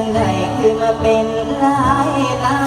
จังใดคือมาเป็นหลายหลา